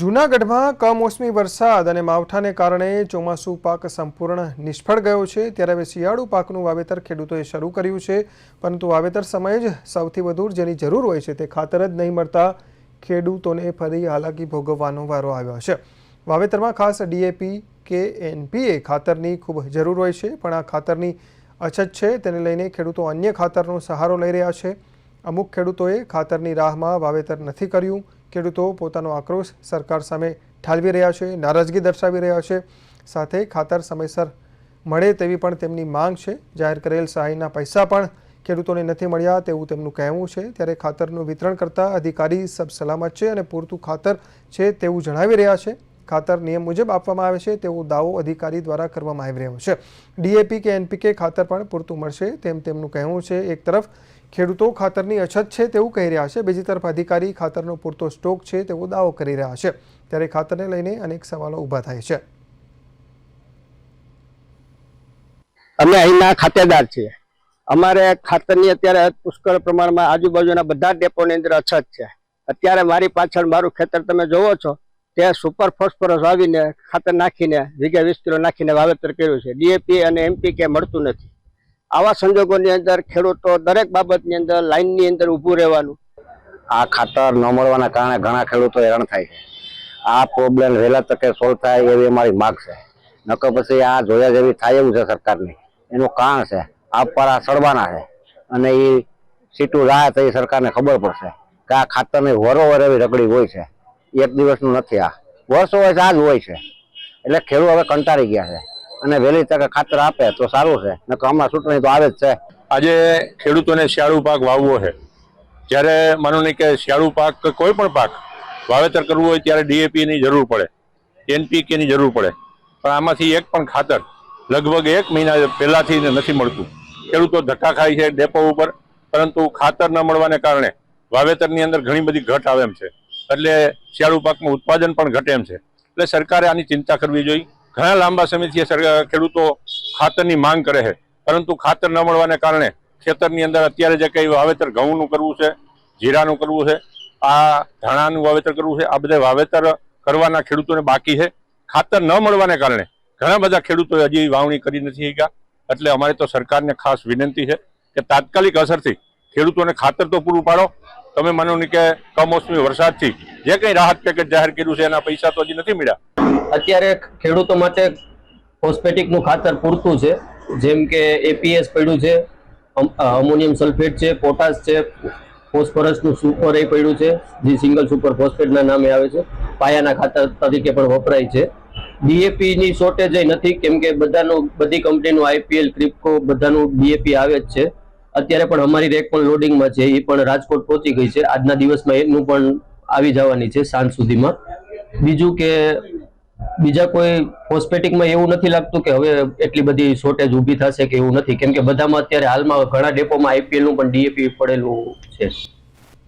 જૂનાગઢમાં કમોસમી વરસાદ અને માવઠાને કારણે ચોમાસું પાક સંપૂર્ણ નિષ્ફળ ગયો છે. ત્યારે હવે શિયાળુ પાકનું વાવેતર ખેડૂતોએ શરૂ કર્યું છે. પરંતુ વાવેતર સમયે જ સૌથી વધુ જેની જરૂર હોય છે તે ખાતર જ નહીં મળતા ખેડૂતોને ફરી હાલાકી ભોગવવાનો વારો આવ્યો છે. વાવેતરમાં ખાસ ડીએપી કે એનપીએ ખાતરની ખૂબ જરૂર હોય છે, પણ આ ખાતરની અછત છે. તેને લઈને ખેડૂતો અન્ય ખાતરનો સહારો લઈ રહ્યા છે. અમુક ખેડૂતોએ ખાતરની રાહમાં વાવેતર નથી કર્યું. ખેડૂતો પોતાનો આક્રોશ સરકાર સામે ઠાલવી રહ્યા છે, નારાજગી દર્શાવી રહ્યા છે. સાથે ખાતર સમયસર મળે તેવી પણ તેમની માંગ છે. જાહેર કરેલ સહાયના પૈસા પણ ખેડૂતોને નથી મળ્યા તેવું તેમનું કહેવું છે. ત્યારે ખાતરનું વિતરણ કરતા અધિકારી સબ સલામત છે અને પૂરતું ખાતર છે તેવું જણાવી રહ્યા છે. ખાતર નિયમ મુજબ આપવામાં આવે છે, તેવો દાવો અધિકારી દ્વારા કરવામાં આવી રહ્યો છે. ડીએપી કે એનપીકે ખાતર પણ પૂરતું મળશે તેમ તેમનું કહેવું છે. એક તરફ ખેડૂતો ખાતરની અછત છે તેવું કહી રહ્યા છે. બીજી તરફ અધિકારી ખાતરનો પૂરતો સ્ટોક છે તેવો દાવો કરી રહ્યા છે. ત્યારે ખાતરને લઈને અનેક સવાલો ઊભા થાય છે. અમે અહીંના ખાતેદાર છીએ. અમારે ખાતરની અત્યારે પુષ્કળ પ્રમાણમાં આજુબાજુના બધા ડેપોની અંદર અછત છે. અત્યારે મારી પાછળ મારું ખેતર તમે જોવો છો, તે સુપર ફોસ્ફરસ વાવીને ખાતર નાખીને, વીઘે વીસ કિલો નાખીને વાવેતર કર્યું છે. ડીએપી અને એમપીકે મળતું નથી. આવા સંજોગોની અંદર ખેડૂતો દરેક બાબતની અંદર લાઈનની અંદર ઊભું રહેવાનું. આ ખાતર ન મળવાના કારણે ઘણા ખેડૂતો હેરાન થાય છે. આ પ્રોબ્લેમ વહેલા તકે સોલ્વ થાય એવી અમારી માગ છે. નકર પછી આ જોયા જેવી થાય એવું છે સરકારની. એનું કારણ છે આ પર આ સડવાના છે. અને એ સીટું રાહ તો એ સરકારને ખબર પડશે કે આ ખાતરની વરોવર એવી રગડી હોય છે. એક દિવસનું નથી આ. વર્ષો વર્ષ આ જ હોય છે. એટલે ખેડૂત હવે કંટાળી ગયા છે. અને વહેલી તકે ખાતર આપે તો સારું છે. નકર હમણાં ચૂંટણી તો આવે જ છે. આજે ખેડૂતોને શિયાળુ પાક વાવવો છે. જ્યારે માનો નહીં કે શિયાળુ પાક કોઈ પણ પાક વાવેતર કરવું હોય ત્યારે ડીએપીની જરૂર પડે. એનપીકેની જરૂર પડે. પણ આમાંથી એક પણ ખાતર લગભગ એક મહિના પહેલાંથી નથી મળતું. ખેડૂતો ધક્કા ખાય છે ડેપો ઉપર. પરંતુ ખાતર ન મળવાને કારણે વાવેતરની અંદર ઘણી બધી ઘટ આવે એમ છે. એટલે શિયાળુ પાકનું ઉત્પાદન પણ ઘટે એમ છે. એટલે સરકારે આની ચિંતા કરવી જોઈએ. ઘણા લાંબા સમયથી ખેડૂતો ખાતરની માંગ કરે છે. પરંતુ ખાતર ન મળવાને કારણે ખેતરની અંદર અત્યારે જે કંઈ વાવેતર ઘઉંનું કરવું છે, જીરાનું કરવું છે, આ ધાણાનું વાવેતર કરવું છે, આ બધા વાવેતર કરવાના ખેડૂતોને બાકી છે. ખાતર ન મળવાને કારણે ઘણા બધા ખેડૂતોએ હજી વાવણી કરી નથી શક્યા. એટલે અમારે તો સરકારને ખાસ વિનંતી છે કે તાત્કાલિક અસરથી ખેડૂતોને ખાતર તો પૂરું પાડો. તમે માનો કે કમોસમી વરસાદથી જે કંઈ રાહત પેકેજ જાહેર કર્યું છે, એના પૈસા તો હજી નથી મળ્યા. અત્યારે ખેડૂતો માટે ફોસ્ફેટિકનું ખાતર પૂરતું છે. જેમ કે એપીએસ પડ્યું છે, અમ- અમોનિયમ સલ્ફેટ છે, પોટાશ છે, ફોસ્ફરસનું સુપર એ પડ્યું છે, જે સિંગલ સુપર ફોસ્ફેટના નામે આવે છે. પાયાના ખાતર તરીકે પણ વપરાય છે. ડીએપીની શોર્ટેજ નથી, કેમ કે બધાનું, બધી કંપનીનું આઈપીએલ ક્રિપ્કો બધાનું ડીએપી આવે જ છે. અત્યારે પણ અમારી રેક પણ લોડિંગમાં છે, એ પણ રાજકોટ પહોંચી ગઈ છે. આજના દિવસમાં એનું પણ આવી જવાની છે, સાંજ સુધીમાં. બીજું કે બીજા કોઈ ફોસ્ફેટિકમાં એવું નથી લાગતું કે હવે એટલી બધી શોર્ટેજ ઊભી થશે કે એવું નથી. કેમ કે બધામાં અત્યારે હાલમાં ઘણા ડેપોમાં આઈપીએલનું પણ ડીએપી પડેલું છે.